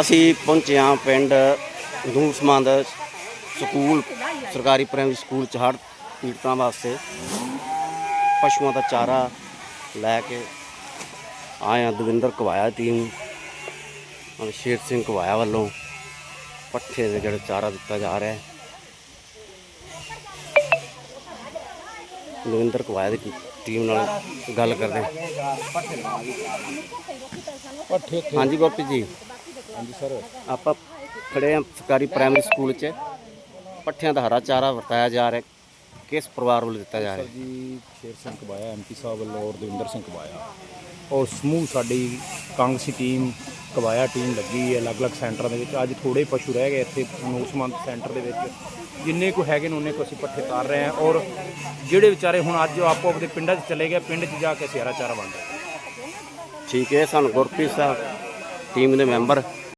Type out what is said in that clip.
ਅਸੀਂ ਪਹੁੰਚੇ ਹਾਂ ਪਿੰਡ ਨੂਰਸਮੰਦ ਸਕੂਲ, ਸਰਕਾਰੀ ਪ੍ਰਾਇਮਰੀ ਸਕੂਲ ਚ ਹੜ੍ਹ ਪੀੜਤਾਂ ਵਾਸਤੇ। ਪਸ਼ੂਆਂ ਦਾ ਚਾਰਾ ਲੈ ਕੇ ਆਏ ਹਾਂ, ਦਵਿੰਦਰ ਕਵਾਇਆ ਟੀਮ ਸ਼ੇਰ ਸਿੰਘ ਕਵਾਇਆ ਵੱਲੋਂ ਪੱਠੇ ਦੇ ਜਿਹੜਾ ਚਾਰਾ ਦਿੱਤਾ ਜਾ ਰਿਹਾ ਹੈ। ਦਵਿੰਦਰ ਕਵਾਇਆ ਦੀ ਟੀਮ ਨਾਲ ਗੱਲ ਕਰਦੇ ਹਾਂ। ਪੱਠੇ ਹਾਂਜੀ ਗੁਰਪ੍ਰੀਤ ਜੀ। ਹਾਂਜੀ ਸਰ ਆਪਾਂ ਖੜੇ ਹਾਂ ਸਰਕਾਰੀ ਪ੍ਰਾਇਮਰੀ ਸਕੂਲ 'ਚ। ਪੱਠਿਆਂ ਦਾ ਹਰਾ ਚਾਰਾ ਵਰਤਾਇਆ ਜਾ ਰਿਹਾ ਕਿਸ ਪਰਿਵਾਰ ਵੱਲੋਂ ਦਿੱਤਾ ਜਾ ਰਿਹਾ ਜੀ ਸ਼ੇਰ ਸਿੰਘ ਕਬਾਇਆ ਐਮਪੀ ਸਾਹਿਬ ਵੱਲੋਂ ਔਰ ਦਵਿੰਦਰ ਸਿੰਘ ਕਬਾਇਆ। ਔਰ ਸਮੂਹ ਸਾਡੀ ਕਾਂਗਰਸੀ ਟੀਮ ਕਬਾਇਆ ਟੀਮ ਲੱਗੀ ਹੈ ਅਲੱਗ-ਅਲੱਗ ਸੈਂਟਰਾਂ ਦੇ ਵਿੱਚ। ਅੱਜ ਥੋੜੇ ਪਸ਼ੂ ਰਹਿ ਗਏ ਇੱਥੇ ਨੂਸਮੰਦ ਸੈਂਟਰ ਦੇ ਵਿੱਚ। ਜਿੰਨੇ ਕੋ ਹੈਗੇ ਨੇ ਉਹਨੇ ਕੋ ਅਸੀਂ ਪੱਠੇ ਤਾਰ ਰਹੇ ਹਾਂ। ਔਰ ਜਿਹੜੇ ਵਿਚਾਰੇ ਹੁਣ ਅੱਜ ਆਪੋ ਆਪਣੇ ਪਿੰਡਾਂ 'ਚ ਚਲੇ ਗਏ ਪਿੰਡ 'ਚ ਜਾ ਕੇ ਸਿਆਰਾ ਚਾਰਾ ਵੰਡ ਰਹੇ ਠੀਕ ਹੈ ਸਾਨੂੰ ਗੁਰਪ੍ਰੀਤ ਸਾਹਿਬ ਟੀਮ ਦੇ ਮੈਂਬਰ